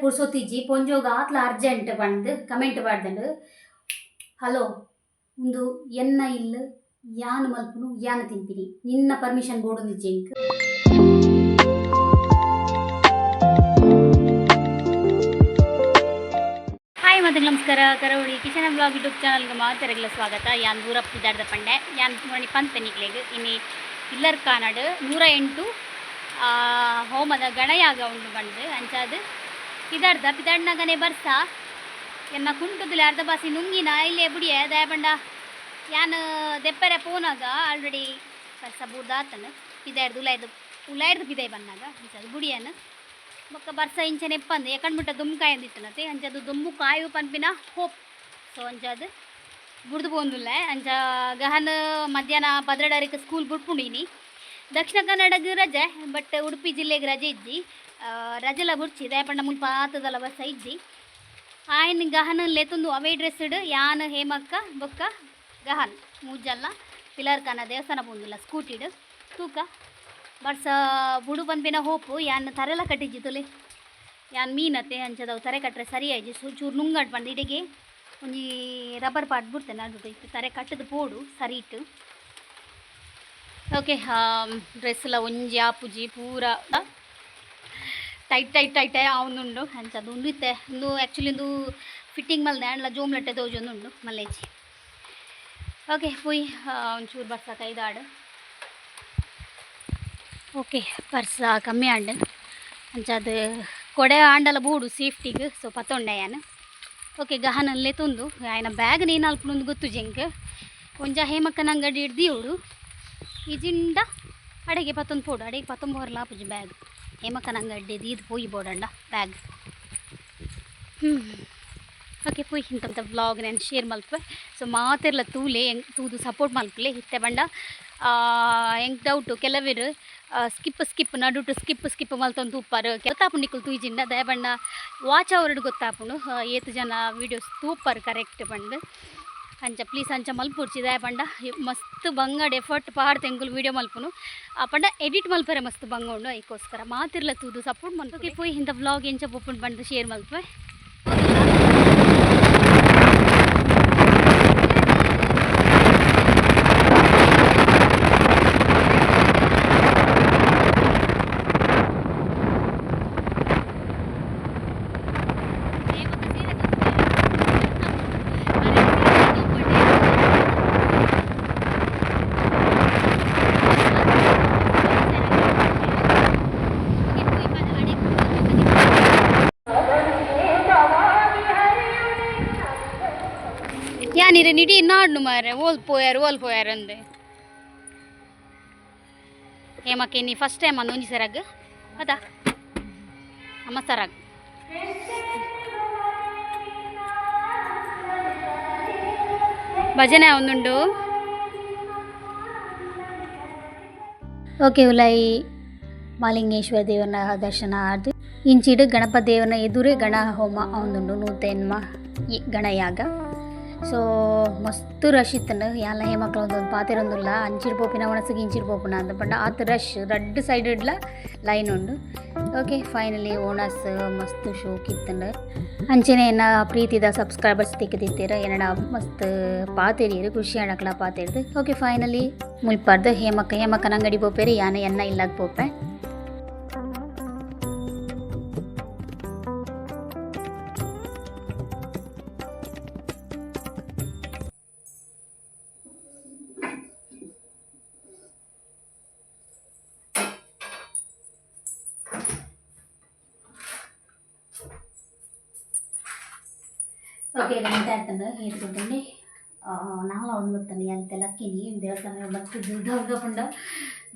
ಪುರ್ಸೊತ್ತಿಜ್ಜಿ ಪೊಂಜೋಗ ಆತ್ಲ ಅರ್ಜೆಂಟ್ ಬಂದು ಕಮೆಂಟ್ ಮಾಡ್ದಂಡು ಹಲೋ ಒಂದು ಎನ್ನ ಇಲ್ಲ, ಯಾನ್ ಮಲ್ಪುನು, ಯಾನ್ ತಿಂತೀನಿ ನಿನ್ನ ಪರ್ಮಿಷನ್ ಬೋರ್ಡು ನಿಜ್ಜೆಂಕ್ ಹಾಯ್ ಮತ್ತೆ ನಮಸ್ಕಾರ, ಕರಾವಳಿ ಕಿಚನ್ ಬ್ಲಾಗ್ ಯೂಟ್ಯೂಬ್ ಚಾನಲ್ಗೆ ಮಾತರಗಳ ಸ್ವಾಗತ. ಯಾನ್ ದೂರಪ್ಪ ಇದ್ದಾಡ್ದ ಪಂಡೆ, ಯಾನ್ ನೋಡಿ ಪಂತನಿಗ್ಲೆಗ್ ಇನ್ನಿ ಇಲ್ಲರ್ ಕಾನಾಡು ನೂರ ಎಂಟು ಹೋಮದ ಗಣಯಾಗ ಉಂಡು ಬಂದು ಅಂಚಾದು ಪಿದಾಡ್ದ ಪಿದಾಡ್ನಾಗನೆ ಬರ್ಸ? ಎನ್ನ ಕುಂಟುದಿಲ್ಲ ಅರ್ಧ ಬಾಸಿ ನುಂಗಿನ? ಇಲ್ಲೇ ಬುಡಿಯ, ದಯಬಂಡ? ಯಾನ್ ದೆಪ್ಪರೆ ಪೋನಾಗ ಆಲ್ರೆಡಿ ಬರ್ಸ ಬೂರ್ದಾತನು ಪಿದಾಡ್ದು ಉಲಾಯ್ದು ಉಲಾಯ್ದು ಪಿದಾಯ್ ಬಂದಾಗ ಅಂಚದು ಬುಡಿಯನು? ಬೊಕ್ಕ ಬರ್ಸ ಇಂಚನೆ ಎಪ್ಪಂದು. ಯಾಕಂಡ್ಬಿಟ್ಟ ದುಮ್ ಕಾಯಂದಿತ್ತನತೆ. ಅಂಚದು ದುಮ್ಮು ಕಾಯು ಪನ್ಪಿನ ಹೋಪ್. ಸೊ ಅಂಚದು ಬುಡ್ದು ಪೋಂದುಲ್ಲ. ಅಂಚ ಗಹನ ಮಧ್ಯಾಹ್ನ ಪದ್ರಡರಿಗೆ ಸ್ಕೂಲ್ ಬಿಟ್ಪುಂಡಿನಿ. ದಕ್ಷಿಣ ಕನ್ನಡಗೆ ರಜೆ ಬಟ್ ಉಡುಪಿ ಜಿಲ್ಲೆಗೆ ರಜೆ ಇದ್ದಿ. ರಜೆಲ್ಲ ರಜೆಲ ಬುಡ್ಚಿ ದಯಪಂಡ ಮುಲ್ಪ ಆತದಲ್ಲ ಬಸ್ಸ ಇದ್ದಿ. ಆಯ್ನ ಗಹನ ಲೆತುಂದು ಅವೇ ಡ್ರೆಸ್ಡ್ ಯಾನ್ ಹೇಮಕ್ಕ, ಬೊಕ್ಕ, ಗಹನ್. ಮೂಜಲ್ಲ. ಪಿಲರ್ ಕನ ದೇವಸ್ಥಾನ ಪೋಂದಿಲ್ಲ ಸ್ಕೂಟಿಡ್ ತೂಕ. ಬರ್ಸ ಬುಡು ಬಂದಿನ ಹೋಪು, ಯಾನ್ ತರೆಲ ಕಟ್ಟಿಜ್ಜಿ ತುಲೆ. ಯಾನ್ ಮೀನತ್ತೆ ಅಂಚದವು ತರೆ ಕಟ್ಟರೆ ಸರಿ ಐಜಿ ಸು ಚೂರು ನುಂಗಡ್ ಬಂದು ಇಡೆಗೆ. ಒಂಜಿ ರಬ್ಬರ್ ಪಾಟ್ ಬಿಡ್ತೇನೆ ಅದು ತರೆ ಕಟ್ಟದು ಪೋಡು, ಸರಿ ಇಟ್ಟು. ಓಕೆ ಡ್ರೆಸ್ ಲ ಒಂಜಿ ಆಪುಜಿ ಪೂರ. ಟೈಟ್ ಟೈಟ್ ಟೈಟ್ ಅವನುಂಡು ಅಂಚದು ಉಂಡು ಇತ್ತೆ. ಇಂದು ಆ್ಯಕ್ಚುಲಿ ಇಂದು ಫಿಟ್ಟಿಂಗ್ ಮಲ್ದೆ ಅಂಡ್ಲ ಜೋಮ್ಲಟ್ಟೆ ತೋಜೊಂದುಂಡು ಮಲ್ಲೇಜಿ ಓಕೆ ಪುಯ್ ಒಂಚೂರು ಬರ್ಸ ಕೈದಾಡು ಓಕೆ ಪರ್ಸ ಕಮ್ಮಿ ಆಂಡ್. ಅಂಚದು ಕೊಡೆ ಆಂಡಲ ಬೂಡು ಸೇಫ್ಟಿಗೆ ಸೊ ಪತ್ತೊಂಡೆ ಯಾನು ಓಕೆ ಗಹನಲ್ಲೇ ತುಂದು ಆಯ್ನ ಬ್ಯಾಗ್ ನೀನು ಅಲ್ಪನೊಂದು ಗೊತ್ತು ಜಂಕ್. ಒಂಜ ಹೇಮಕ್ಕನ ಅಂಗಡಿ ಹಿಡ್ದು ಇವಡು ಇಜಿಂಡ ಅಡೆಗೆ ಪತ್ತೊಂದು ಪೋಡು ಅಡಿಗೆ ಪತ್ತೊಂದು ಹೊರಲ ಆಪುಜಿ ಬ್ಯಾಗ್ ಹೇಮಕ್ಕನ ಅಂಗಡಿ ಇದು ಹೋಗಿ ಬೋಡಂಡ ಬ್ಯಾಗ್ ಹ್ಞೂ ಓಕೆ ಪುಯ್ ಇಂಥ ವ್ಲಾಗ್ ನಾನು ಶೇರ್ ಮಲ್ಪೆ ಸೊ ಮಾತೆಲ್ಲ ತೂಲೆ ಹೆಂಗೆ ತೂದು ಸಪೋರ್ಟ್ ಮಲ್ಪಲೆ ಇತ್ತೆ ಬಂಡ. ಹೆಂಗೆ ಡೌಟು ಕೆಲವಿರು ಸ್ಕಿಪ್ ಸ್ಕಿಪ್ ನಡುಟು ಸ್ಕಿಪ್ ಸ್ಕಿಪ್ ಮಲ್ತೊಂದು ತೂಪಾರು ಗೊತ್ತಾಪು ನಿಕ್ಕಲು ತೂಜಿಂಡ ದಯ ಬಣ್ಣ ವಾಚ್ ಅವರ್ಡ್ ಗೊತ್ತಾಪುಂಡು. ಆ, ಏತು ಜನ ವೀಡಿಯೋಸ್ ತೂಪಾರು ಕರೆಕ್ಟ್ ಬಂದು. ಅಂಚ ಪ್ಲೀಸ್ ಅಂಚ ಮಲ್ಪುಡ್ಚಿ ದಯ ಪಂಡ ಮಸ್ತ್ ಬಂಗಡ್ ಎಫರ್ಟ್ ಪಾಡ್ ತೆಂಗುಲು ವೀಡಿಯೋ ಮಲ್ಪುನು. ಆ, ಪಂಡ ಎಡಿಟ್ ಮಲ್ಪರೆ ಮಸ್ತ್ ಬಂಗೊಂಡು, ಐಕೋಸ್ಕರ. ಮಾತಿರ್ಲ ತೂದು ಸಪೋರ್ಟ್ ಮಲ್ಪಿ ಪೋಯ್ ಇಂಥ ವ್ಲಾಗ್ ಎಂಚ ಪೊಪ್ಪುಂಡು ಬಂದು ಶೇರ್ ಮಲ್ಪ ಓಲ್ ಪೋಯಾರು ಹೋಲ್ ಪೋಯಾರು ಅಂದೆ. ನೀ ಫಸ್ಟ್ ಟೈಮ್ ಅಂದ ಒಂಜಿ ಸರಾಗ? ಅದ ಅಮ್ಮ ಸರಾಗ. ಭಜನೆ ಒಂದುಂಡು. ಓಕೆ ಉಲಾಯಿ ಮಾಲಿಂಗೇಶ್ವರ ದೇವನ ದರ್ಶನ ಆರ್ದು. ಇಂಚಿಡು ಗಣಪ ದೇವನ ಎದುರೇ ಗಣ ಹೋಮ ಅವನುಂಡು ನೂತೆನ್ಮ ಗಣಯಾಗ. ಸೊ ಮಸ್ತ್ ರಶ್ ಇತ್ತಂಡು ಯಾಲ ಹೇಮಕ್ಳು ಒಂದು ಪಾತಿರೊಂದುಲ್ಲ ಅಂಚಿಡ್ ಪೋಪಿನ ಒಣಸಿಗೆ ಇಂಚಿಡ್ ಪೋಪುನ ಅಂತ ಪಂಡ ಆತ್ ರಶ್ ರಡ್ ಸೈಡ್ಲ ಲೈನ್ ಉಂಡು ಓಕೆ ಫೈನಲಿ ಓಣಸ್ ಮಸ್ತ್ ಶೋಕ್ ಇತ್ತಂಡು ಅಂಚೆನೆ ಎನ್ನ ಪ್ರೀತಿದ ಸಬ್ಸ್ಕ್ರೈಬರ್ಸ್ ತಿಕ್ಕದಿತ್ತೀರ ಏನಡ ಮಸ್ತ್ ಪಾತೇರಿಯರು ಖುಷಿ ಆಡಕ್ಲ ಪಾತೇರಿದು ಓಕೆ ಫೈನಲಿ ಮುಲ್ಪಾರ್ದು ಹೇಮಕ್ಕ ಹೇಮಕ್ಕನ ಅಂಗಡಿ ಪೋಪೇರಿ ಯಾನ ಎನ್ನ ಇಲ್ಲಾಗ ಪೋಪೆ ಓಕೆ ಗಂಟೆ ಆಯ್ತಂದ್ರೆ ಹೇಳ್ತಿದ್ದೀನಿ ನಾಳೆ ಒಂದು ತನಿ ಅಂತ ಲಕ್ಕಿನಿ ದೇವಸ್ಥಾನ ಬರ್ತಿದ್ದು ದುರ್ಗಾ ಪಂಡ,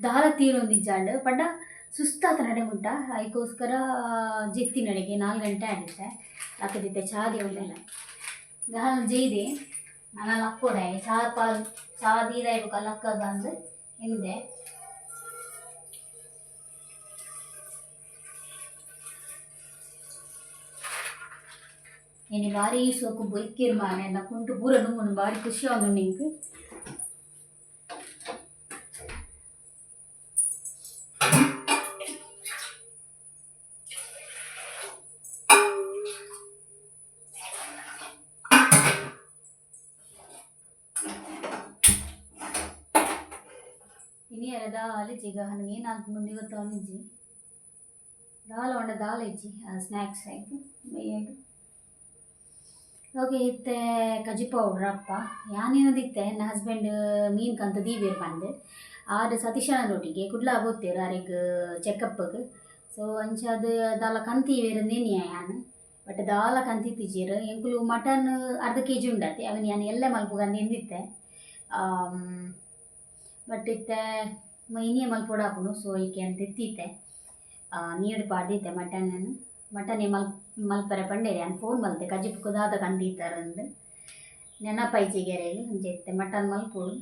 ದಾರ ತೀರೊಂದು ಇಜ್ಜಾಂಡು ಪಂಡ ಸುಸ್ತಾತ ನಡೆ ಉಂಟ. ಅದಕ್ಕೋಸ್ಕರ ಜಿತ್ತಿ ನಡೆಗೆ ನಾಲ್ಕು ಗಂಟೆ ಆಗುತ್ತೆ. ಹಾಕದಿತ್ತೆ ಚಾದಿ ಉಂಟಲ್ಲ ಗಾಲ್ ಜೈದೆ. ನಾನು ಲಕ್ಕೋಡೆ ಚಾ ಪಾಲ್ ಚಾ ದೀದ ಇರ್ಬೇಕು ಲಕ್ಕದ ಅಂದು ಹಿಂದೆ నేను భారీ సోకు బొయ్కిర్మానే నాకుంటూ పూరను నేను భారీ ఖుషి అవును నీకు ಇನಿ ಅರದ ಆಲಿಜಿ ಗಹನ ಏನಾಗ ಮುಂದೆ ಗೊತ್ತಾನಿಜಿ ದಾಲ ಒಂಡ ದಾಲ ಇಜ್ಜಿ ಸ್ನ್ಯಾಕ್ಸ್ ಆಯಿತು ಮೈಯಾಗ ಓಕೆ ಇತ್ತೆ ಕಜಿ ಉಡ್ರಪ್ಪ ಯಾನೇನದಿತ್ತೆ ನನ್ನ ಹಸ್ಬೆಂಡ್ ಮೀನು ಕಂತ ದೀವೇರು ಬಂದು. ಆರು ನೋಟಿಗೆ ಕುಡ್ಲ ಗೊತ್ತೇರು ಚೆಕಪ್ ಚೆಕಪ್ಗೆ ಸೊ ಅಂಚಾದ ದಾಲ ಕಂತೀವೇರು ನೆನೆಯ ಯಾನ್? ಬಟ್ ದಾಲ ಕಂತಿತ್ತಿಜೀರು ಎಂಕುಲು ಮಟನ್ ಅರ್ಧ ಕೆ ಜಿ ಉಂಡತ್ತೆ ಅವನು ಯಾನ್ ಎಲ್ಲ ಮಲ್ಪುಗಂದು ಎಂದಿತ್ತೆ ಬಟ್ ಇತ್ತೆ ಮೈನಿಯ ಮಲ್ಪೊಡಾಪುನು ಸೊ ಈಕೆ ಅಂತ ಎತ್ತಿತ್ತೆ ನೀರು ಪಾಡ್ದಿತ್ತೆ ಮಟನ್ ಮಟನ್ ಮಲ್ ಮಲ್ಪರೆ ಪಂಡೇರಿ ನಾನು ಫೋನ್ ಮಲ್ತೆ ಕಜಿಪ್ ಕುದಾದ ಕಂದೀತಾರಂದು ನೆನಪೈಚಿಗೆರೆಗೆ ಅಂಚೆತ್ತೆ ಮಟನ್ ಮಲ್ಪುಡು.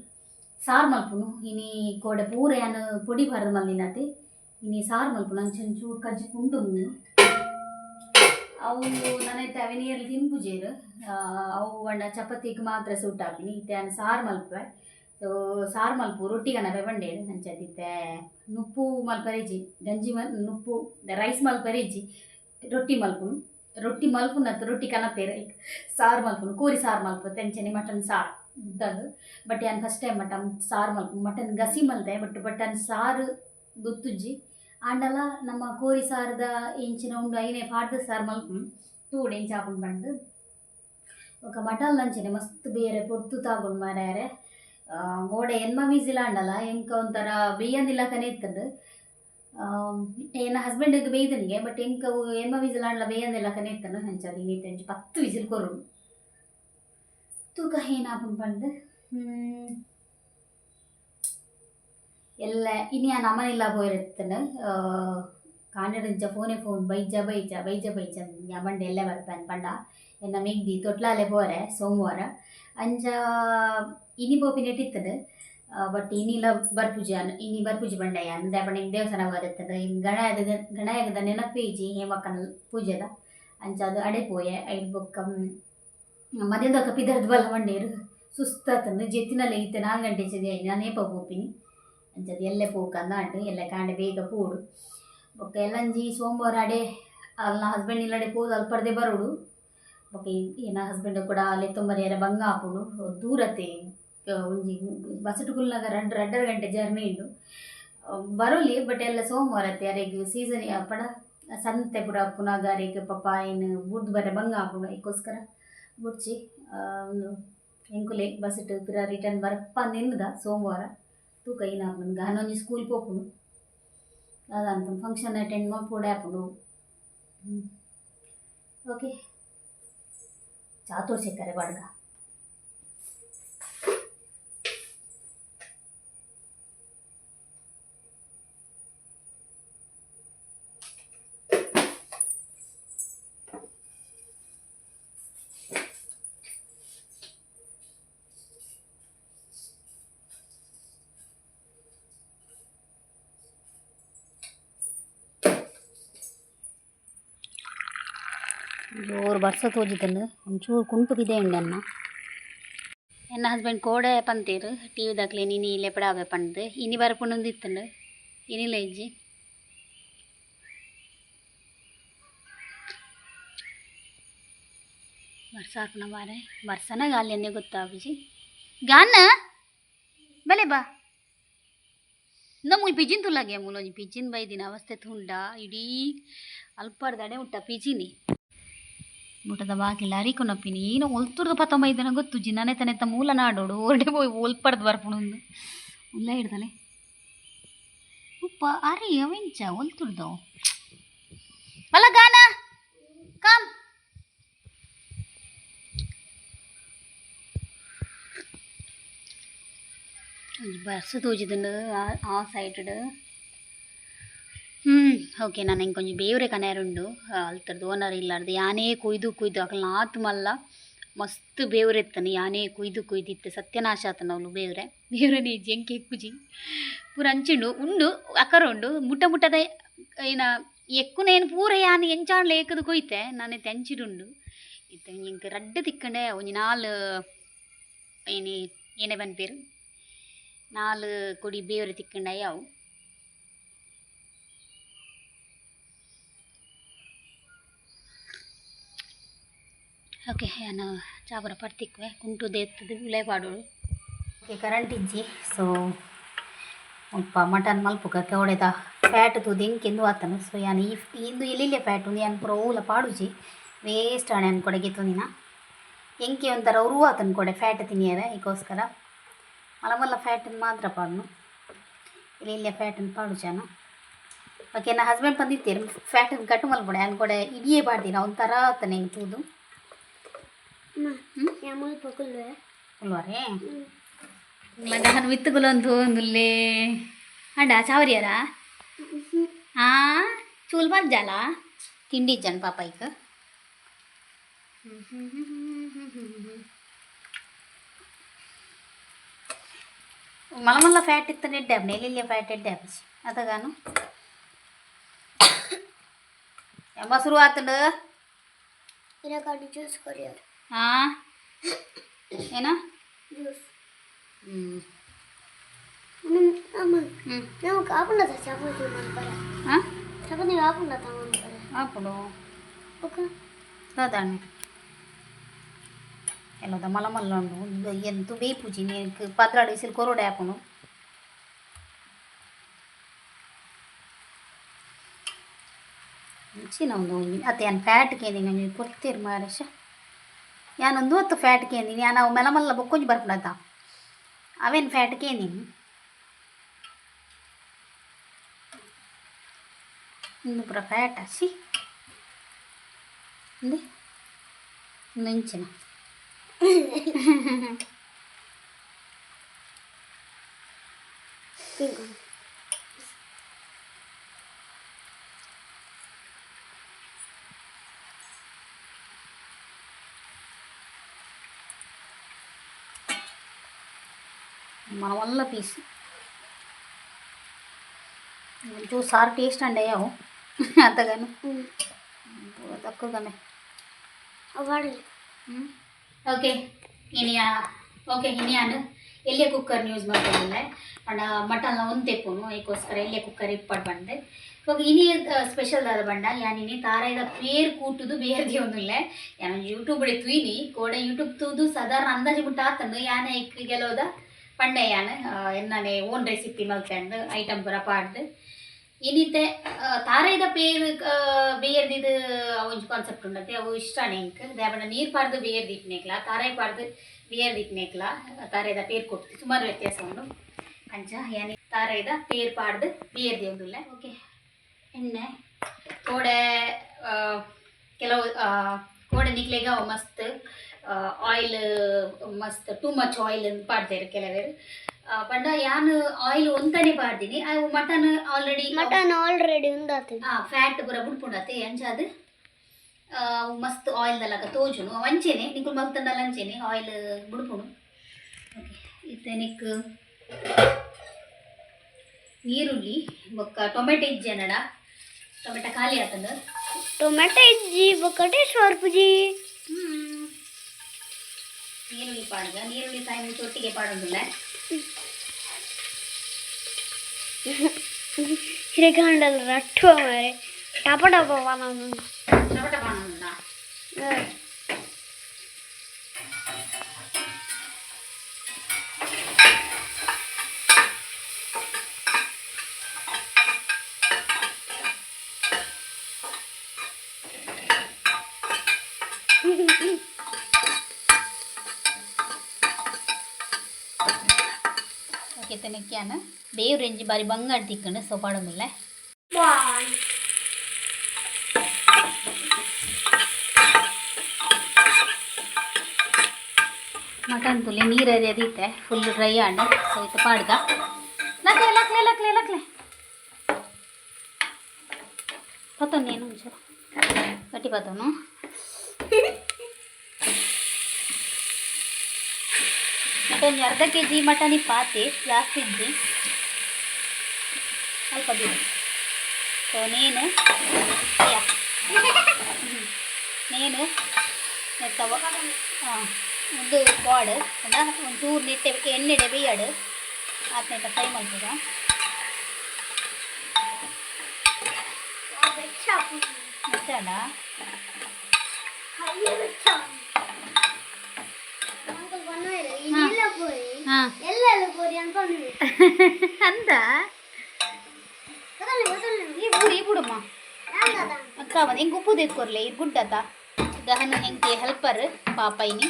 ಸಾರ್ ಮಲ್ಪುನು, ಇನಿ ಕೋಡೆ ಪೂರ ಏನು ಪುಡಿ ಬರದ ಮಲ್ದಿನತೆ. ಇನಿ ಸಾರ್ ಮಲ್ಪುನು ಅಂಚನ್ ಚೂರು ಕಜ್ಜಿಪ್ ಉಂಟು ಮುನ್ನು ಅವು ನನೈತೆ ಅವೆ ನೀರಲ್ಲಿ ತಿನ್ಪುಜೇರು. ಅವು ಅಣ್ಣ ಚಪಾತಿಗೆ ಮಾತ್ರ ಸೂಟ್ ಹಾಕಿನಿ ಇತ್ತೆ ಅನ್ನ ಸಾರು ಮಲ್ಪೆ ಸೊ ಸಾರು ಮಲ್ಪು ರೊಟ್ಟಿಗನ ಬಂಡೇರು ಅಂಚದಿತ್ತೆ ನುಪ್ಪು ಮಲ್ಪರಿಜಿ, ಗಂಜಿ ಮಲ್, ನುಪ್ಪು ರೈಸ್ ಮಲ್ಪರಿಜಿ. ರೊಟ್ಟಿ ಮಲ್ಪುನು ರೊಟ್ಟಿ ಮಲ್ಪುನತ್ತು ರೊಟ್ಟಿ ಕನಪೇರು ಸಾರು ಮಲ್ಪುನು ಕೋರಿ ಸಾರು ಮಲ್ಪು ತೆಂಚನೆ ಮಟನ್ ಸಾರು ಇದ್ದದ್ದು ಬಟ್ ಯಾನ್ ಫಸ್ಟ್ ಟೈಮ್ ಮಟನ್ ಸಾರು ಮಲ್ಪು ಮಟನ್ ಗಸಿ ಮಲ್ತೆ ಬಟ್ ಬಟನ್ ಸಾರು ಗೊತ್ತುಜ್ಜಿ ಆಂಡಲ ನಮ್ಮ ಕೋರಿ ಸಾರದ ಎಂಚಿನ ಉಂಡು ಐನೇ ಪಾಡ್ದ ಸಾರು ಮಲ್ಪು ತೂಡು ಎಂಚ ಹಾಕೊಂಡು ಬಂದು ఒక మటన్ లంచని మస్తు ಬೇರೆ పొత్తు తాగుండు మారారే ಗೋಡೆ ಎನ್ಮ ವೀಸಿಲ ಅಂಡಲ್ಲ ಎಂಕ ಒಂಥರ ಬೇಯಂದಿಲ್ಲಕನೆ ಇತ್ತಂಡು ನನ್ನ ಹಸ್ಬೆಂಡಿಗೆ ಬೇಯ್ದನಿಗೆ ಬಟ್ ಎಂಕ ಎಮ್ಮ ವಿಸಿಲ್ ಆಡ್ಲ ಬೇಯಂದೆಲ್ಲ ಕನೆತ್ತಾನು ಹೆಂಚಾದಿ ನೀತೆಂಜು ಪತ್ತು ವಿಸಿಲ್ ಕೊರು தூக்க ஹீனாப்பும் பண்ணு ಎಲ್ಲ ಇನಿ ಆ ನಮನೆಲ್ಲ ಹೋಗಿರ್ತೇನೆ ಕಾಣಿರಂಚ ಫೋನೆ ಫೋನ್ ಬೈಜ ಬೈಜ ಬೈಜ ಬೈಜ ಯಮಂಡ ಎಲ್ಲೇ ಬರ್ತಾನೆ ಪಂಡ ಎನ್ನ ಮಿಗ್ದಿ ತೊಟ್ಲಾಲೆ ಹೋರೆ ಸೋಮವಾರ ಅಂಜ ಇನಿ ಬೋಪಿ ನೆಟ್ಟಿತ್ತದೆ ಬಟ್ ಇನ್ನಿಲ್ಲ ಬರ್ಪುಜಿ ಅನ್ ಇನಿ ಬರ್ಪುಜಿ ಬಂಡಯ್ಯ ಅಂದ ಹಿಂಗೆ ದೇವಸ್ಥಾನ ಬರುತ್ತದೆ ಹಿಂಗೆ ಗಣಯದ ಗಣಯದ ನೆನಪೇಜಿ ಹೇಮಕ್ಕನ ಪೂಜೆದ. ಅಂಚ ಅದು ಅಡೆ ಪೋಯೆ, ಐದು ಬೊಕ್ಕ ಮದ್ಯದ ಕಪಿದರ್ದ ಬಲ ಮಂಡೇರು ಸುಸ್ತಾತಂದು ಜೆತ್ತಿನಲ್ಲಿ ಇತ್ತೆ, ನಾಲ್ಕು ಗಂಟೆ ಚದಿ ನಾನು ಏಪ ಪೋಪಿನಿ ಅಂಚದು ಎಲ್ಲೆ ಪೋಕಂದ ಅಂಡು ಎಲ್ಲ ಕಾಂಡೆ ಬೇಗ ಪೋಡು. ಬೊಕ್ಕ ಎಲ್ಲಂಜಿ ಸೋಮವಾರ ಅಡೆ ಅಲ್ಲ ಹಸ್ಬೆಂಡ್ ಇಲ್ಲಡೆ ಪೋದು ಅಲ್ಪರ್ದೆ ಬರೋಡು. ಬೊಕ್ಕ ಏನ ಹಸ್ಬೆಂಡ್ ಕೂಡ ಅಲ್ಲಿ ತೊಂಬರಿಯರ ಬಂಗ ಹಾಪುಡು ದೂರತೆ ಒಂಜಿ ಬಸಟು ಕುಲ್ನಾಗ ರಡ್ ರಡ್ಡರ ಗಂಟೆ ಜರ್ನಿ ಉಂಡು ಬರೋಲಿ ಬಟ್ ಎಲ್ಲ ಸೋಮವಾರತ್ತೆ ಅರೆಗ್ ಸೀಸನ್ ಪಡ ಸಂತೆ ಪುರ ಪುನಗ ಅರೆಗ್ ಪಪ್ಪ ಏನು ಬುಡ್ದು ಬರ ಬಂಗ ಹಾಪುಡು ಅದಕ್ಕೋಸ್ಕರ ಬುಡ್ಚಿ ಒಂದು ಎಂಕುಲೆ ಬಸಟ್ ಪುರ ರಿಟರ್ನ್ ಬರ್ಪ ನಿನ್ನದ ಸೋಮವಾರ ತೂಕ ಏನಾಪುಂಡು ಗಾನೊಂಜಿ ಸ್ಕೂಲ್ ಪೋಪುನು ಅದಂತ ಫಂಕ್ಷನ್ ಅಟೆಂಡ್ ಮಾಡ್ಪೋಡೆ ಹಾಪುಂಡು ಓಕೆ ಚಾ ತೋರ್ಸಿಕ್ಕಾರೆ ಬಡ್ಗ ಜೋರು ಬರ್ಸ ತೋಜಿತಂದು ಒಂಚೂರು ಕುಂಟು ಬಿದೆ ಉಂಡನ್ನ ಎನ್ನ ಹಸ್ಬೆಂಡ್ ಕೋಡೆ ಪಂತೇರು ಟಿ ವಿ ದಾಕ್ಲೆ ನೀನು ಇಲ್ಲೇ ಪಡಾವೆ ಪಂಡ್ದು ಇನಿ ಬರ್ಪುಂಡು ಇತ್ತಂಡು ಏನಿಲ್ಲ ಇಜ್ಜಿ ಬರ್ಸ ಹಾಕೋಣ ಬಾರೆ ಬರ್ಸನ ಗಾಲಿ ಅಂದೇ ಗೊತ್ತಾಬುಜಿ ಗಾನ ಬಲೆ ಬಾ ನಮ್ಮೂಲ್ ಪಿಜಿನ್ ತುಲಾಗೆ ಮೂಲೊಂಜಿ ಪಿಜಿನ್ ಬೈದಿನ ಅವಸ್ಥೆ ತುಂಡ ಇಡೀ ಅಲ್ಪರ್ದಡೆ ಉಂಟ ಪಿಜಿನಿ ಊಟದ ಬಾಗಿಲ ಅರಿಕೊನಪ್ಪಿನಿ ಏನು ಒಲ್ತುರ್ದು ಪತ್ತೊಂಬೈದನ ಗೊತ್ತುಜ್ಜಿ ನನೆ ತನೆತ್ತ ಮೂಲ ನಾಡೋಡು ಓಲ್ಡೆ ಪೋಯಿ ಒಲ್ಪರ್ದು ಬರ್ಪುಣೊಂದು ಉಲ್ಲ ಹಿಡ್ದಲೆ ಉಪ್ಪ ಅರಿ ಅವೆಂಚ ಒಲ್ತುರ್ದು ಅಲ್ಲ ಗಾನ ಕಾಮ್ ಬಸ್ ತೋಜಿದಂಡು ಆ ಸೈಡ್ ಓಕೆ ನಾನು ಹಿಂಗೆ ಕೊಂಚ ಬೇವ್ರೆ ಉಂಡು ಅಲ್ತರ್ದು ಓನರ್ ಇಲ್ಲಾರ್ದು ಯಾನೇ ಕುಯ್ದು ಕುಯ್ದು ಅಕಲ್ ಆತ್ ಮಲ್ಲ, ಮಸ್ತ್ ಬೇವ್ರೆ ಇತ್ತನು, ಯಾನೇ ಕುಯ್ದು ಕುಯ್ದಿತ್ತು, ಸತ್ಯನಾಶ ಆತನ ಅವನು ಬೇವ್ರೆ. ಬೇವ್ರೆ ನೀ ಜಂಕಿ ಕುಜಿ ಪೂರ ಅಂಚಿಂಡು, ಉಂಡು ಅಕ್ಕರುಂಡು ಮುಟ್ಟ ಮುಟ್ಟದ ಏನ ಎಕ್ಕುನೇನು ಪೂರ ಯಾನ್ ಎಂಚಾಣ್ಲೆ ಏಕದು ಕೊಯ್ತೆ, ನಾನು ತೆಂಚಿಡುಂಡು ಇತ್ತ ಇಂಕ ರಡ್ಡ ತಿಕ್ಕಂಡೆ, ಒಂಜಿ ನಾಲ್, ಏನೇ ಏನೇ ಬಂದ್ಪೇರು ನಾಲ್ ಕೊಡಿ ಬೇವ್ರೆ ತಿಕ್ಕಂಡ ಯಾವು ಓಕೆ ನಾನು ಚಾಪರ ಪಡ್ತಿಕ್ವೆ? ಕುಂಟು ದೇತ್ತದು ಉಳೆ ಪಾಡೋಳು. ಓಕೆ ಕರೆಂಟ್ ಇಜ್ಜಿ ಸೊ ಒಪ್ಪ ಮಟನ್ ಮಲ್ಪುಗ ಕೆವಡೆದ ಫ್ಯಾಟ್ ತೂದು ಎಂಕೆಂದು ಆತನು. ಸೊ ಯಾನು ಈ ಇಂದು ಎಲ್ಲಿಲ್ಲೇ ಫ್ಯಾಟ್ ಉಂದು ಯಾನು ಪೂರ ಊಲ ಪಾಡುಜಿ ವೇಸ್ಟ್ ಆಣೆ ಅನ್ ಕೊಡೆ ಗೆತ್ತುಂದಿನ ಎಂಕೆ ಒಂಥರ ಉರು ಆತನ ಕೊಡೆ ಫ್ಯಾಟ್ ತಿನ್ನಿಯವೆ ಈಗೋಸ್ಕರ. ಮಲ ಮಲ್ಲ ಫ್ಯಾಟನ್ ಮಾತ್ರ ಪಾಡ್ನು. ಇಲ್ಲಿ ಇಲ್ಲೇ ಫ್ಯಾಟನ್ ಪಾಡುಜಾನು ಓಕೆ, ನಾ ಹಸ್ಬೆಂಡ್ ಬಂದಿರ್ತೀರಿ ಫ್ಯಾಟನ್ನು ಕಟ್ಟು ಮಲ್ಪಡೆ ಅನ್ಕೊಡೆ ಇಡಿಯೇ ಪಾಡ್ತೀನಿ ಒಂಥರ ಆತನ ಹೆಂಗೆ ತೂದು. ಉಲ್ವಾರೇ ಮಗನ ವಿತ್ತುಗುಲೊಂದು ಒಂದುಲ್ಲೇ ಅಂಡ ಚಾವರಿಯರ ಹಾಂ ಚೂಲ್ ಬರ್ಜಾಲ ತಿಂಡಿ ಜನ ಪಾಪ ಈಗ ಮಲ ಮಲ್ಲ ಫ್ಯಾಟ್ ಇತ್ತು ನೆಡ್ಡೆ ನೆಲ್ಲಿಲ್ಲ ಫ್ಯಾಟ್ ಎಡ್ಡೆ ಹಚ್ಚಿ ಅದಗಾನು ಮೊಸರು ಆತಂಡು ಜ್ಯೂಸ್ ಕೊಡಿಯೋರು ಹಾಂ ಏನ ಜ್ಯೂಸ್ ಹ್ಞೂ ಹ್ಞೂ ನಾವು ಕಾಪುಂಡ ಚಪಾತಿ ಮಾಡ್ತಾರೆ ಹಾಂ ಚಪಾತಿ ಕಾಪುಂಡ ತಗೊಂಡ್ತಾರೆ ಆಪುಡು ಓಕೆ ಸಾಧಾರಣ ಎಲ್ಲದ ಮಲ ಮಲ್ಲ ಉಂಡು ಎಂತು ಬೇಪುಜಿ ನೀನು ಪದ್ರಾಡು ಬಿಸಿಲು ಕೊರೋಡೆ ಹಾಪುನು ಮುಂಚಿನ ಒಂದು ಅತ್ತೆ ಏನು ಫ್ಯಾಟ್ ಕೇಂದಿನಿ ನೀವು ಕೊಡ್ತೀರಿ ಮಾರೇಶ ಯಾನೊಂದು ಹೊತ್ತು ಫ್ಯಾಟ್ ಕೇಂದಿನಿ ನಾನು ಅವು ಮೆಲ ಮಲ್ಲ ಬೊಕ್ಕೊಂಜಿ ಬರ್ಬಿಡತ್ತ ಅವೇನು ಫ್ಯಾಟ್ ಕೇಂದಿನಿ ಇನ್ನು ಪುರ ಫ್ಯಾಟ್ ಹಸಿ ఉంది నుంచిన మన వల్ల పీస్ కొంచెం సార్ టేస్ట్ అండి అయ్యావు అంతగాను తక్కువగానే ಅವಾರ್ಡ್ ಓಕೆ ಇನಿಯ ಓಕೆ ಇನಿಯಾನು ಎಲ್ಲೇ ಕುಕ್ಕರ್ ಯೂಸ್ ಮಾಡ್ಕೊಂಡಿಲ್ಲ ಅಂಡ ಮಟನ್ನ ಒಂದು ತೆಪ್ಪುನು ಅದಕ್ಕೋಸ್ಕರ ಎಲ್ಲೇ ಕುಕ್ಕರ್ ಇಪ್ಪಟ್ಟು ಬಂದೆ ಇವಾಗ ಇನಿ ಸ್ಪೆಷಲ್ ದಾದ ಬಂಡ ಯಾನಿನಿ ತಾರಾಯ್ದ ಪೇರ್ ಕೂಟುದು ಬೇರ್ದಿ ಒಂದಿಲ್ಲ ಯಾನ ಯೂಟ್ಯೂಬ್ ಇತ್ತು ಇನಿ ಕೋಡ ಯೂಟ್ಯೂಬ್ ತೂದು ಸಾಧಾರಣ ಅಂದಾಜು ಮುಟ್ಟ ಆತಂದು ಯಾನ ಇಕ್ ಯಾನ ಎನ್ನನೆ ಓನ್ ಮಲ್ತಂಡು ಐಟಮ್ ಪೂರ ಪಾಡ್ದು. ಇನಿತೆ ತಾರೈದ ಪೇರ್ ಬೇರ್ದಿದು ಒಂಜಿ ಕಾನ್ಸೆಪ್ಟ್ ಉಂಡತೆ, ಅವು ಇಷ್ಟನೇ ಇಂಕ್ ದಾಬಣ್ಣ ನೀರು ಪಾಡ್ದು ಬೇರ್ ದಿಟ್ನೇಕ್ಲ ತಾರಾಯಿ ಪಾಡ್ದು ಬೇರ್ ದಿಟ್ನೇಕ್ಲ ತಾರೈದ ಪೇರ್ ಕೊಡ್ತಿ. ಸುಮಾರು ವ್ಯತ್ಯಾಸ ಉಂಡು. ಅಂಚ ಯಾನಿ ತಾರೈದ ಪೇರ್ ಪಾಡ್ದು ಬೇರ್ ದೇವ್ದುಲ್ಲ ಓಕೆ. ಎಣ್ಣೆ, ಕೋಡೆ ಕೆಲವು ಕೋಡೆ ನಿಕ್ಲೆಗ ಮಸ್ತ್. ಆಯಿಲ್ ಮಸ್ತ್ ಟೂ ಮಚ್ ಆಯಿಲ್ ಅಂತ ಪಾಡ್ತಾರೆ ಕೆಲವರು. ಪಂಡ ಯಾನ್ ಆಯಿಲ್ ಒಂತಾನೆ ಪಾಡ್ದೀನಿ ಅವು ಮಟನ್ ಆಲ್ರೆಡಿ ಮಟನ್ ಆಲ್ರೆಡಿ ಉಂದಾತೆ ಹಾ ಫ್ಯಾಟ್ ಪೂರ ಬುಡ್ಪುಂಡತೆ ಅಂಚಾದ್ ಮಸ್ತ್ ಆಯಿಲ್ ದಲ್ಲಕ ತೋಜುನು. ಅಂಚೇನೆ ನಿಕುಲ್ ಮಗ್ತಂಡಲ್ಲ ಅಂಚೇನೆ ಆಯಿಲ್ ಬುಡ್ಪುಣು ಇತನಿಕ್ ನೀರುಳ್ಳಿ ಬೊಕ್ಕ ಟೊಮೆಟೊ ಇಜ್ಜೆನಡ ಟೊಮೆಟೊ ಖಾಲಿ ಆತಂದ. ಟೊಮೆಟೊ ಇಜ್ಜಿ ಬೊಕ್ಕಟೆ ಸ್ವರ್ಪುಜಿ ನೀರುಳ್ಳಿ ಪಾಡ್ಗ ನೀರುಳ್ಳಿ ಕಾಯಿ ಮುಚ್ಚಿ ಒಟ್ಟಿಗೆ ಪಾಡೋದಿಲ್ಲ ಶ್ರೀಖಂಡಲ್ ರಟ್ಟು ಮಾರೆ ಟಪ ಟಪ ನಾನು ಟೊಮೆಟೊ ಪಾಡೋದಿಲ್ಲ ಓಕೆ ತೆನಕ್ಯಾನ ಬೇವ್ ರೇಂಜ್ ಬಾರಿ ಬಂಗಾರ ತಿಕ್ಕಂಡು ಸೊ ಪಾಡೋದಿಲ್ಲ ಮಟನ್ ತುಲಿ ನೀರು ಅದಿತ್ತೆ ಫುಲ್ ಡ್ರೈ ಆಂಡ ಸೊ ಇದು ಪಾಡ್ಗ ಲಕ್ಲೆ ಲಕ್ಲೆ ಲಕ್ಲೆ ಲಕ್ಲೆ ಪತ್ತೊಂದು ಏನು ಒಂಚೂರು ಗಟ್ಟಿ ಪತ್ತೋನು ಒಂದು ಅರ್ಧ ಕೆ ಜಿ ಮಟನ್ ಪಾತಿ ಜಾಸ್ತಿ ಇದ್ದಿ. ಸ್ವಲ್ಪ ಬಿಡಿ. ಸೊ ನೀನು. ನೀನು ತವ ಹಾಂ ಒಂದು ಬಾಡ್ ಅಂಡ ಒಂಚೂರು ನೆಟ್ಟೆ ಎಣ್ಣೆಡೆ ಬೇಯಡು ಆತ್ನೆಟ ಫ್ರೈ ಮಾಡ್ತದ ಮೆತ್ತಡ ಹಾಂ ಇಲ್ಲ ಪೋಯಿ ಹಾಂ ಎಲ್ಲ ಮಲ್ಲೆಲ್ಲ ಕೋರಿ ಅನ್ಕೊಂಡು ಅಂದ ಗೊತ್ತಲ್ಲ ಗೊತ್ತಲ್ಲ ಈ ಬುಡು ಈ ಬುಡಮ್ಮ ಯಾವ್ದದ ಅಕ್ಕ ಅವನ್ ಹೆಂಗೆ ಉಪ್ಪು ತೆತ್ಕೊರ್ಲೆ ಇದು ಗುಡ್ಡತ ಗಹನ ಹೆಂಗೆ ಹೆಲ್ಪರ್ ಪಾಪ ಇನಿ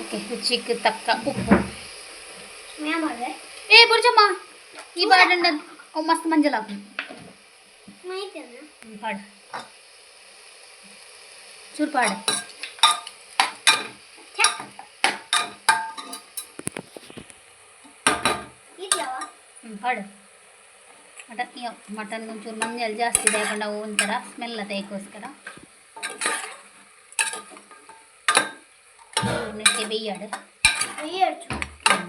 ಓಕೆ ರುಚಿಗೆ ತಕ್ಕ ಉಪ್ಪು ಮ್ಯಾ ಮಾಡ್ದೆ ಏ ಬುರ್ಜಮ್ಮ ಈ ಬಾಡಂಡ ಅವು ಮಸ್ತ್ ಮಂಜಲ್ ಹಾಕು ಮಾಹಿತಿ ಪಾಡು ಚೂರು ಪಾಡು ಇದ್ಯಾವ ಹ್ಞೂ ಪಾಡು ಮಟನ್ ಯೋ ಮಟನ್ ಒಂಚೂರು ಮಂಜಲ್ ಜಾಸ್ತಿ ಇದೆ ಯಾಕಂದ್ರೆ ಅವು ಒಂಥರ ಸ್ಮೆಲ್ ತೆಗೋಸ್ಕರ ನೆಟ್ಟೆ ಬೇಯ್ಯಾಡು ಅಯ್ಯಚ್ಚು ಹ್ಞೂ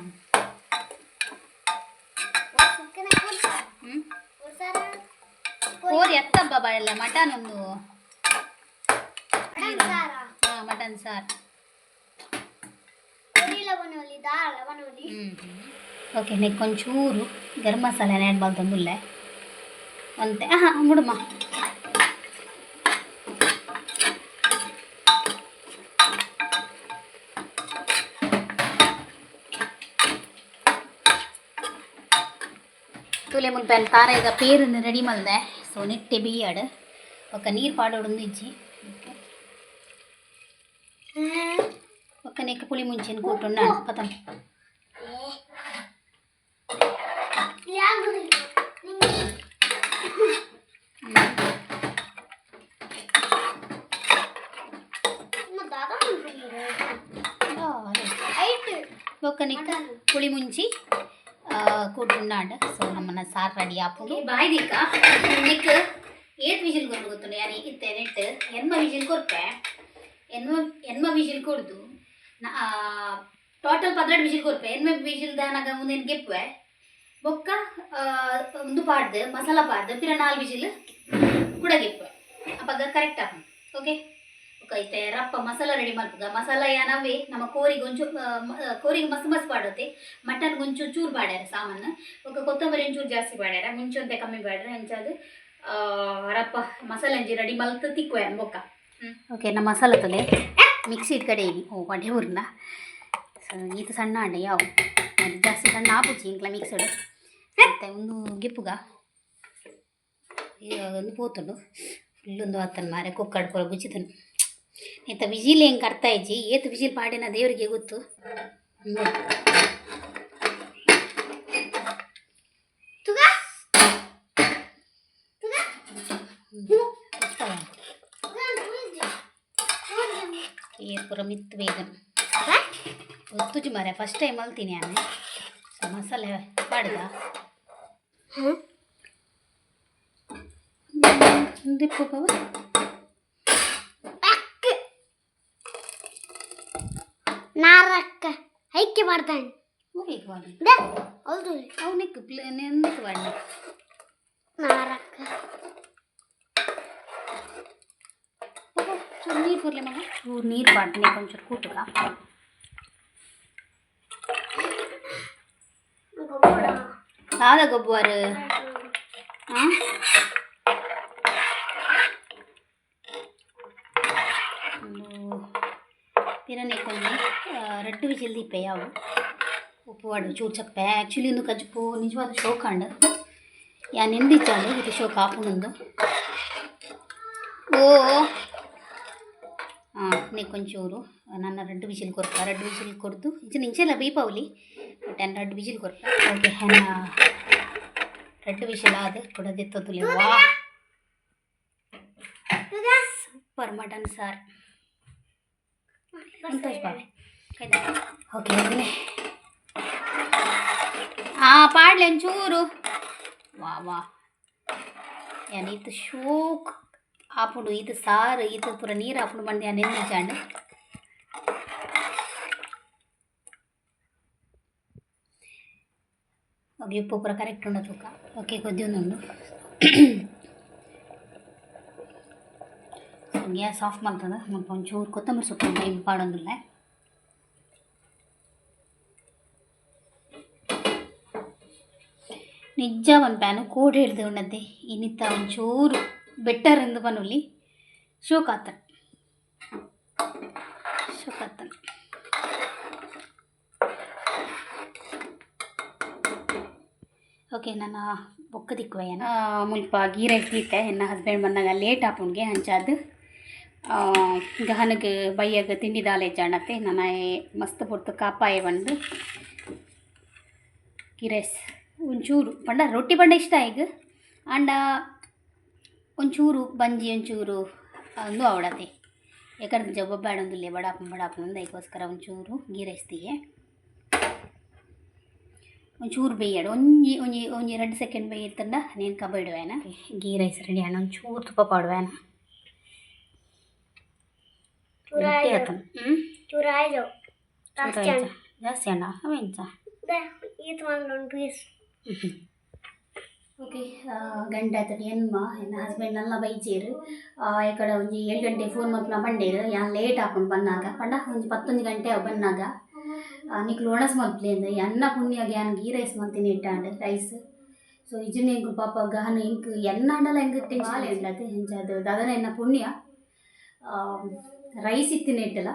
ಸುಕ್ಕನ ಕೊಡ್ಸಾರ ಹ್ಞೂ ಕೊಡ್ಸಾರ ಕೋರಿ ಅತ್ತಬ್ಬ ಬಾಳೆಲ್ಲ ಮಟನ್ ಒಂದು ಸಾರ ಹಾಂ ಮಟನ್ ಸಾರು ಕೊರಿಲ ಬನೋಲಿ ದಾಳ ಬನೋಲಿ ಓಕೆ ನೆಕ್ ಒಂಚೂರು ಗರಂ ಮಸಾಲೆ ಆ್ಯಡ್ ಮಾಡ್ತಂದುಲ್ಲೆ ಅಂತೆ ಹಾಂ ಮುಡುಮ ತುಲೆ ಮುನ್ಪೆನ್ ತಾರ ಈಗ ಪೇರನ್ನು ರೆಡಿ ಮಲ್ದೆ ಸೊ ನೆಟ್ಟೆ ಬೇಯಾಡು ಒಕ್ಕ ನೀರು ಪಾಡೋಡೊಂದು ಇಜ್ಜಿ ಒಕ್ಕ ನೆಕ್ಕ ಪುಳಿ ಮುಂಚೆನ ಕೂಟುಂಡ ಪತಂ ಯಾವುದು ನಿಮಗೆ ನಿಮ್ಮ ದಾದಾ ಐಟ್ ಒಕ್ಕನಿಕ ಪುಳಿ ಮುಂಚಿ ಕೂಟುಂಡಾಂಡ್ ಸೊ ನಮ್ಮನ್ನ ಸಾರು ರೆಡಿ ಆಪುಂಡು ಬಾಯ್ದಿಕ್ಕ ನಿಕ್ ಏತ್ ವಿಜಿಲ್ ಕೊರ್ದು ಗೊತ್ತುಂಡು ಯಾರು ಇತ್ತೆ ನೆಟ್ ಎನ್ಮ ವಿಜಿಲ್ ಕೊರ್ಪೆ ಎನ್ಮ ಎನ್ಮ ವಿಜಿಲ್ ಕೊಡ್ದು ಟೋಟಲ್ ಪದ್ನೆಂಟು ವಿಜಿಲ್ ಕೊರ್ಪೆ ಎನ್ಮ ವಿಜಿಲ್ ದಾನಾಗ ಮುಂದೇನು ಗೆಪ್ಪೆ ಬೊಕ್ಕ ಆ, ಒಂದು ಪಾಡ್ದು ಮಸಾಲ ಪಾಡ್ದು ಪಿರ ನಾಲ್ ವಿಜಿಲ್ ಕೂಡ ಗೆಪ್ಪೆ ಅಪ್ಪಾಗ ಕರೆಕ್ಟ್ ಆಪು ಓಕೆ ಐತೆ ರಪ್ಪ ಮಸಾಲ ರೆಡಿ ಮಾಡ್ತದ. ಮಸಾಲ ಏನವೇ ನಮ್ಮ ಕೋರಿಗೆ ಒಂಚೂರು ಕೋರಿಗೆ ಮಸ್ತ್ ಮಸ್ತ್ ಪಾಡತ್ತೆ ಮಟನ್ ಒಂಚೂರು ಚೂರು ಬಾಡ್ಯಾರ ಸಾಮಾನು ಒಕ್ಕ ಕೊತ್ತಂಬರಿ ಒಂಚೂರು ಜಾಸ್ತಿ ಬಾಡ್ಯಾರ ಮುಂಚೆ ಕಮ್ಮಿ ಬಾಡ್ಯಾರ ಹೆಂಚದು ರಪ್ಪ ಮಸಾಲೆ ಅಂಜಿ ರೆಡಿ ಮಲ್ತು ತಿಕ್ಕೋಯ ಬೊಕ್ಕ ಓಕೆ ನಮ್ಮ ಮಸಾಲ ತಲೆ. ಮಿಕ್ಸಿ ಕಡೆ ಇಡಿ ಓ ಒಡೆ ಊರ್ನ. ಈತ ಸಣ್ಣ ಅಂಡೆ, ಯಾವ? ಜಾಸ್ತಿ ಸಣ್ಣ ಆಪುಚ್ಚಿ ಇಂಕ್ಲ ಮಿಕ್ಸಡು ಮತ್ತೆ ಒಂದು ಗಿಪ್ಪುಗ. ಈಗ ಒಂದು ಪೋತುಂಡು. ಫುಲ್ಲೊಂದು ಆತನ ಮಾರೆ, ಕುಕ್ಕಡ್ ಕೊರ ಗುಚ್ಚಿತನು ಇಂಥ ವಿಜಿಲ್ ಹೆಂಗೆ ಅರ್ಥ ಇಜ್ಜಿ ಏತು ವಿಜಿಲ್ ಪಾಡಿನ ದೇವರಿಗೆ ಗೊತ್ತು? ಪುರ ಮಿತ್ತು ಬೇಗನ್ ಗೊತ್ತುಜು ಮಾರೆ ಫಸ್ಟ್ ಟೈಮ್ ಅಲ್ತೀನಿ ನಾನು ಮಸಾಲೆ ಪಾಡ್ದ? ಹ್ಞೂ ಐಕ್ಯ ಮಾಡ್ತಾನೆ ಹೋಗಿ ಮಾಡಿ ದ ಹೌದು ಅವನಿಗೆ ಪ್ಲೇ ನೆಂದಕ್ಕೆ ಬಾಡ ನಾರಕ್ಕ ಚೂರು ನೀರು ಕೊರ್ಲೆ ಮಗ ಚೂರು ನೀರು ಬಾಡ್ತೀನಿ ಒಂಚೂರು ಕೂಟಗ ಗೊಬ್ಬರ ಯಾವ್ದ ಗೊಬ್ಬರ ಹಾಂ ಪಿರನೆ కొన్ని రెడ్ విజిల్ దీపే ಯಾವು ಉಪ್ಪು ವಾಡು ಚೂರು ಚಪ್ಪೆ ಆ್ಯಕ್ಚುಲಿ ಒಂದು ಕಜ್ಪು ನಿಜವಾದ ಶೋಕ ಅಂಡ್ ಯಾ ನೆಂದಿಚ್ಚಾಡು ಇದು ಶೋಕ ಆಪುನೊಂದು ಓ ಹಾಂ ನೀ ಕೊಂಚೂರು ನನ್ನ ರೆಡ್ ವಿಜಿಲ್ ಕೊರ್ಪ ರೆಡ್ ವಿಜಿಲ್ ಕೊಡ್ದು ಇದು ನಿಂಚೆಲ್ಲ ಬೀಪಾವಲಿ ಬಟ್ ನಾನು red vigil ಕೊರ್ಪ okay ಹೆನ್ನ red vigil ಆದ ಕೊಡದಿತ್ತದುಲೆ ವಾ ಸಂತೋಷ್ ಬಾವೆ ಓಕೆ ಆ ಪಾಡ್ಲೆ ಒಂಚೂರು. ವಾ ವಾ. ಯಾನ್ ಇದು ಶೋಕ್. ಆಪುಡು ಇದು ಸಾರು ಇದು ಪೂರ ನೀರು ಆಪುಡು ಬಂದು ಯಾನ್ ಎಣ್ಣೆ ಚಾಂಡ್ ಗ್ಯಾಸ್ ಆಫ್ ಮಾಡ್ತದೆ ಸ್ವಲ್ಪ ಒಂಚೂರು ಕೊತ್ತಂಬರಿ ಸೊಪ್ಪು ಇಂಪಾರ್ಡಂಗಿಲ್ಲ ನಿಜ ಒಂದು ಪ್ಯಾನು ಕೂಡ ಹಿಡ್ದು ಉಣ್ಣದ್ದೆ. ಇನ್ನಿತ್ತ ಒಂಚೂರು ಬೆಟ್ಟರ್ ಎಂದು ಬನ್ನುಲಿ ಶೋಕಾತ ಶೋಕಾತ ಓಕೆ ನನ್ನ ಬೊಕ್ಕ ದಿಕ್ಕುವ ಮುಲ್ಪ ಗೀರೈಸ್ ಇತ್ತೆ ನನ್ನ ಹಸ್ಬೆಂಡ್ ಬಂದಾಗ ಲೇಟ್ ಆಪುಣ್ಗೆ ಹಂಚಾದ ಗಹನಗೆ ಬೈಯಾಗ ತಿಂಡಿ ದಾಲೆ ಜಾಣತೆ ನನ್ನ ಮಸ್ತ್ ಪೊರ್ತು ಕಾಪಾಯ ಬಂದು ಗೀ ರೈಸ್. ಒಂಚೂರು ಪಂಡ ರೊಟ್ಟಿ ಪಂಡ ಇಷ್ಟ ಈಗ? ಅಂಡ ಒಂಚೂರು ಬಂಜಿ, ಒಂಚೂರು ಒಂದು ಅವಡತೆ ಯಾಕಂದ್ರೆ ಜಬ್ಬ ಬೇಡೊಂದಿಲ್ಲ ಬಡಾಪನ್ ಬಡಾಪನ್ ಒಂದು ಅದಕ್ಕೋಸ್ಕರ ಒಂಚೂರು ಗೀ ರೈಸ್ ತೀಗೆ ಒಂಚೂರು ಬೇಯ್ಯಾಡು ಒಂಜಿ ಒಂಜಿ ಒಂಜಿ ಎರಡು ಸೆಕೆಂಡ್ ಬೇಯಿರ್ತಂಡ నేను ಕಬಾಯಿಡುವೇನ ಗೀ ರೈಸ್ ರೆಡಿ ಅಣ್ಣ ಒಂಚೂರು ತುಪ್ಪ ಪಾಡುವೇನ ಗಟ್ಟಿ ಆತನ ಹ್ಞೂ ಜಾಸ್ತಿ ಜಾಸ್ತಿ ಈತ ಒಂದು ಪೀಸ್ ಓಕೆ ಗಂಟೆ ಆಯ್ತದೆ ಎನ್ಮ ಎನ್ನ ಹಸ್ಬೆಂಡ್ ಎಲ್ಲ ಬೈಚೇರು ಈ ಒಂಜಿ ಏಳು ಗಂಟೆ ಫೋನ್ ಮಲ್ಪನ ಬಂಡೇರು ಯಾನ್ ಲೇಟ್ ಹಾಕೊಂಡು ಬಂದಾಗ ಪಂಡ ಒಂಜಿ ಪತ್ತೊಂದು ಗಂಟೆ ಅವ್ ಬಂದಾಗ ನಿಕ್ಲು ಒಣಸ್ ಮಲ್ಪ್ಲೆ ಅಂದ್ರೆ ಎನ್ನ ಪುಣ್ಯಾಗ ಯಾನ್ ಗೀ ರೈಸ್ ಮಲ್ತೀನಿ ಇಟ್ಟಾಂಡ್ ರೈಸ್ ಸೊ ಇಜುನ ಎಂಕು ಪಾಪ ಗಹನ ಇಂಕ್ ಎನ್ನ ಅಂಡಲ ಎಂಕ್ ಟೆನ್ಷನ್ ಇಲ್ಲದೆ ಹೆಂಚದು ದಾದನ ಎನ್ನ ಪುಣ್ಯ ರೈಸ್ ಇತ್ತಿನ ಇಟ್ಟಲ್ಲ?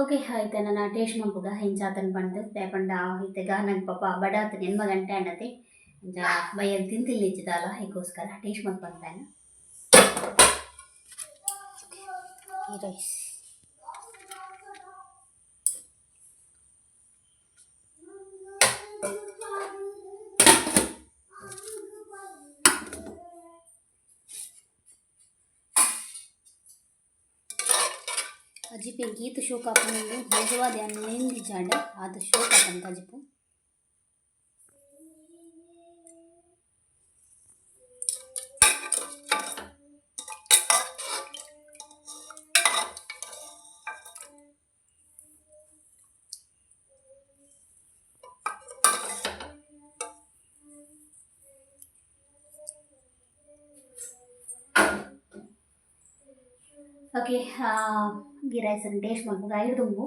ಓಕೆ, ಆಯ್ತು. ನನ್ನ ಟೇಸ್ಟ್ ಮಂಪುಗ ಹೆಂಚಾತನ ಬಂದು ದೇಪಂಡ ಐತೆ ನನ್ನ ಪಾಪ ಬಡ ಆತನ ನಿಮ್ಮ ಗಂಟೆ ಅಣ್ಣತೆ ಇಂಚ ಬೈಯಲ್ಲಿ ತಿಂತಿಲ್ಲ ಇಚ್ಚಿದಲ್ಲ ಅದಕ್ಕೋಸ್ಕರ ಟೇಸ್ಟ್ ಮಂಪ್ ಬಂದಾನೆ? ಈ ರೈಸ್. ಅಜಿಪೆ ಗೀತ ಶೋಕ ಹಾಕೊಂಡು ಭೋಜವಾದ ನೆಂದಿ ಜಾಡ ಅದು ಶೋಕ ಹಾಕಂತ ಅಜಿಪು ಓಕೆ ಗೀ ರೈಸನ್ನು ಟೇಸ್ಟ್ ಮಾಡ್ಬೋದು ಐಡ್ದುಂಬು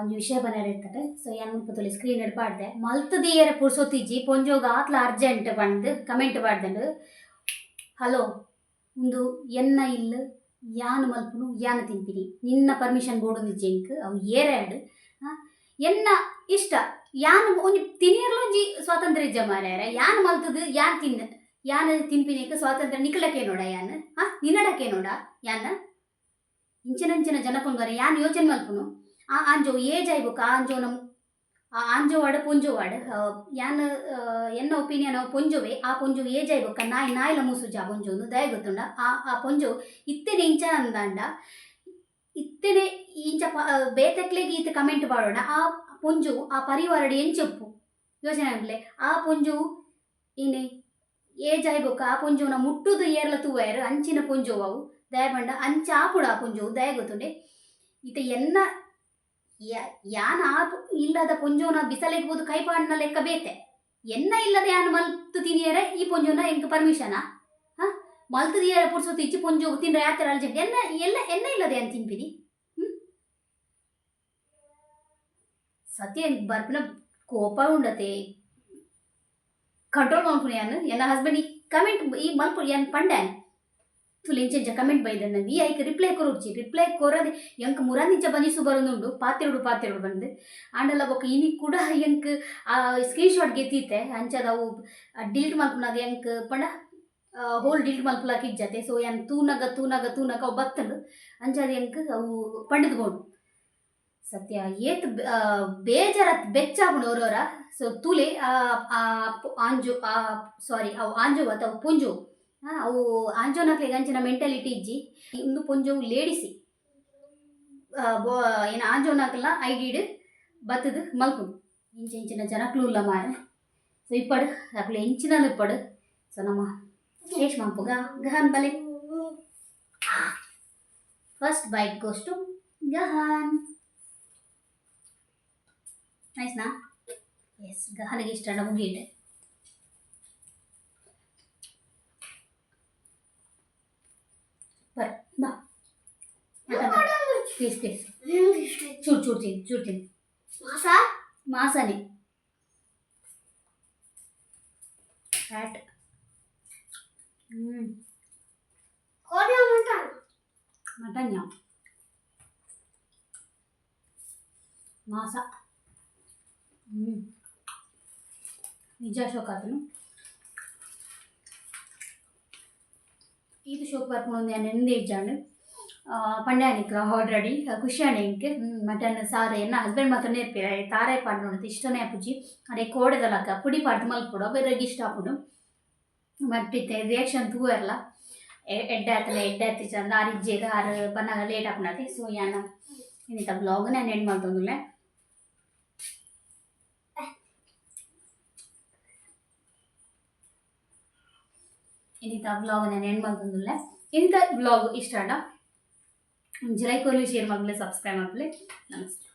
ಒಂದು ವಿಷಯ ಬನ್னர் ಇರ್ತದೆ ಸೊ ಏನು ಮುಪ್ಪತ್ತೊಲಿ ಸ್ಕ್ರೀನ್ ಇಡ್ಬಾರ್ದೆ ಮಲ್ತದಿಯರ ಪುರ್ಸೋತಿಜಿ ಪೊಂಜೋಗ ಆತ್ಲ ಅರ್ಜೆಂಟ್ ಬಂದು ಕಮೆಂಟ್ ಮಾಡ್ದಂಡು ಹಲೋ ಒಂದು ಎನ್ನ ಇಲ್ಲ, ಯಾನ್ ಮಲ್ಪುನು, ಯಾನ್ ತಿಂತೀನಿ ನಿನ್ನ ಪರ್ಮಿಷನ್ ಬೋರ್ಡು ಜಿಂಕ್, ಅವು ಏರ್ಯಾಡು ಎನ್ನ ಇಷ್ಟ? ಯಾನ್ ಒಂದು ತಿನ್ನಿರ್ಲು ಒಂಜಿ ಸ್ವಾತಂತ್ರ್ಯ ಇಜ್ಜ ಮಾರ್ಯಾರ. ಯಾನ್ ಮಲ್ತದು, ಯಾನ್ ತಿನ್ನ ಯಾನ್ ತಿನ್ಪಿನೇಕ ಸ್ವಾತಂತ್ರ್ಯ ನಿಕ್ಲಕ್ಕೆ ನೋಡ ಯಾನ್. ಹಾ ನಿನ್ನಡಕ್ಕೆ ನೋಡ ಯಾನ್? ಇಂಚಿನಂಚಿನ ಜನಕೊಂಗರೆ, ಯಾನ್ ಯೋಚನೆ ಮಲ್ಪುನು ಆ ಆಂಜೋ ಏಜ್ ಆಯ್ಬೇಕು ಆ ಆಂಜೋ ನಮ್ ಆ ಆಂಜೋ ವಾಡ, ಪೊಂಜೋ ವಾಡ ಯಾನ್ ಎನ್ನ ಒಪಿನಿಯನ್ ಪೊಂಜೋವೆ, ಆ ಪೊಂಜೋ ಏಜ್ ಆಯ್ಬೇಕ ನಾಯಿ ನಾಯಿಲ ಮೂಸು ಜಾ ಪೊಂಜೋನು, ದಯ ಗೊತ್ತುಂಡ? ಆ ಆ ಪೊಂಜೋ ಇತ್ತೆನೆ ಇಂಚ ಅಂದಾಂಡ? ಇತ್ತೆನೆ ಇಂಚ ಬೇತಕ್ಲೆಗೆ ಈತ ಕಮೆಂಟ್ ಮಾಡೋಣ ಆ ಪೊಂಜು, ಆ ಪರಿವಾರಡ್ ಎಂಚೊಪ್ಪು ಯೋಚನೆ ಆಗ್ಲೆ ಆ ಪೊಂಜು ಏನೇ ಏಜ್ ಆಯ್ಬೇಕ ಆ ಪೊಂಜುನ ಮುಟ್ಟುದು ಏರ್ಲ ತೂವಯರು ಅಂಚಿನ ಪೊಂಜೋ ಆಪುಡ ಆ ಪೊಂಜೋವು ದಯ ಗೊತ್ತುಂಡೆ ಈತ ಎನ್ನ ಪು- ಇಲ್ಲದ ಪೊಂಜೋನ ಬಿಸಲೆಗ್ಬೋದು ಕೈಪಾಡಿನ ಲೆಕ್ಕ ಬೇತೆ ಎನ್ನ ಇಲ್ಲದೆ ಯಾನು ಮಲ್ತು ತಿನಿಯರೆ ಈ ಪೊಂಜೋನ ಎಂಕ್ ಪರ್ಮಿಷನಾ ಹ ಮಲ್ತು ದಿಯರ ಪುಡ್ಸೋತು ಇಚ್ಚಿ ಪೊಂಜೋಗು ತಿಂದ್ರೆ ಯಾತರ ಅಲ್ಜೆಂಟ್ ಎನ್ನ ಎಲ್ಲ ಎನ್ನ ಇಲ್ಲದೆ ಅಂತ ತಿನ್ಪಿನಿ ಸತ್ಯ ಬರ್ಪಿನ ಕೋಪ ಉಂಡತೆ ಕಂಟ್ರೋಲ್ ಮಾಡ್ಕೊಂಡು ಯಾನು ಎನ್ನ ಹಸ್ಬೆಂಡ್ ಈ ಕಮೆಂಟ್ ಈ ಮಲ್ಪು ಯಾನ್ ಪಂಡ್ಯಾನ್ ತುಲೆಂಚೆಂಚ ಕಮೆಂಟ್ ಬೈದನ್ನ ವಿ ಐಕ್ ರಿಪ್ಲೈ ಕೊರೊಡ್ಚಿ ರಿಪ್ಲೈ ಕೊರದೆ ಎಂಕ್ ಮುರಂದಿಂಚ ಬಂದಿಸು ಬರೋದುಂಡು ಪಾತ್ರೆಡು ಪಾತ್ರೆಡು ಬಂದು ಆಂಡಲ ಬೊಕ ಇನಿ ಕೂಡ ಎಂಕ್ ಸ್ಕ್ರೀನ್ ಶಾಟ್ ಗೆತ್ತೀತೆ ಅಂಚದ ಅವು ಡಿಲೀಟ್ ಮಲ್ಪುನಗ ಎಂಕ್ ಪಂಡ ಹೋಲ್ ಡಿಲ್ಟ್ ಮಲ್ಪುಲಾಕ ಇಜ್ಜತೆ ಸೊ ಎನ್ ತೂನಗ ತೂನಗ ತೂನಗ ಅವು ಬತ್ತಲು ಅಂಚದ ಎಂಕ್ ಅವು ಪಂಡದ್ಕೊಂಡು ಸತ್ಯ, ಏತ್ ಬೇಜಾರತ್ ಬೆಚ್ಚಾಪುಂಡು ಅವ್ರವರ. ಸೊ ತುಲೆ ಆಂಜು ಸಾರಿ ಅವು ಆಂಜು ಅಥವಾ ಪುಂಜು. ಅವು ಆಂಜೋನಕ್ಲೆ ಅಂಚಿನ ಮೆಂಟಾಲಿಟಿ ಇಜ್ಜಿ ಇಂದು ಪೊಂಜವು ಲೇಡಿಸಿ ಏನು ಆಂಜೋನಕ್ಲ ಐಡಿಡ್ ಬತ್ತದು ಮಲ್ಪುಂಡು ಇಂಚ ಇಂಚಿನ ಜನಕ್ಲು ಇಲ್ಲ ಮಾರೆ ಸೊ ಇಪ್ಪಡು ಅಕ್ಲೆ ಇಂಚಿನಲು ಇಪ್ಪಡು ಸೊ ನಮ್ಮ ಟೇಸ್ಟ್ ಮಂಪುಗ ಗಹನ್ ಬಲೆ ಫಸ್ಟ್ ಬೈಟ್ ಗೋಸ್ ಟು ಗಹನ್ ನೈಸ್ನಾ ಎಸ್ ಗಹನಿಗೆ ಇಷ್ಟ ಮುಗಿಯಿಟ್ಟೆ ಬರ್ ಬಾ ಪ್ಲೀಸ್ ಪ್ಲೀಸ್ ಚೂರು ಚೂರು ತಿನ್ ಚೂರು ತಿನ್ ಮಾಸ ಮಾಸನೆ ಫ್ಯಾಟ್ ಹ್ಞೂ ಕೋಡಿ ಮಟನ್ ಇದು ಶೋಕ್ ಬರ್ಕೊಂಡು ನಾನು ಎಂದೇ ಇದ್ದಾಂಡು ಪಂಡ್ಯಾನಿಕ ಆಲ್ರೆಡಿ ಖುಷಿಯಾನೆ ಇಂಕ್ ಮಟನ್ ಸಾರು ಎನ್ನ ಹಸ್ಬೆಂಡ್ ಮಾತ್ರ ನೇರ್ಪಿರ ತಾರಾಯಿ ಪಾಡು ನೋಡುತ್ತೆ ಇಷ್ಟನೇ ಅಪ್ಪುಜಿ. ಅದೇ ಕೋಡೆದಲಕ್ಕ ಪುಡಿ ಪಾಡ್ದು ಮಲ್ಪುಡು ಅವರಿಗೆ ಇಷ್ಟ ಆಪುಡು ಮಟ್ಟಿತ್ತೆ ರಿಯಾಕ್ಷನ್ ತೂ ಇರಲ್ಲ. ಎಡ್ಡೆ ಆತನ ಎಡ್ಡೆ ಹತ್ತಿ ಚಂದ ಆರಿಜ್ಜೆದ ಆರು ಬನ್ನಾಗ ಲೇಟ್ ಆಪುನತಿ ಸೊ ಯಾನ ಇನ್ನಿತ ಬ್ಲಾಗ್ ನಾನು ಎಂಡ್ ಮಾಡ್ತಂದುಲ್ಲೆ. ಬ್ಲಾಗ್ ನಾನು ಎಂಡ್ ಮಾಡ್ತಂದುಲ್ಲೆ ಇಂಥ ಬ್ಲಾಗ್ ಇಷ್ಟ ಅಡ ಲೈಕ್ ಕೊರ್ಲಿ ಶೇರ್ ಮಾಡಲಿ ಸಬ್ಸ್ಕ್ರೈಬ್ ಮಾಡಲಿ ನಮಸ್ತೆ.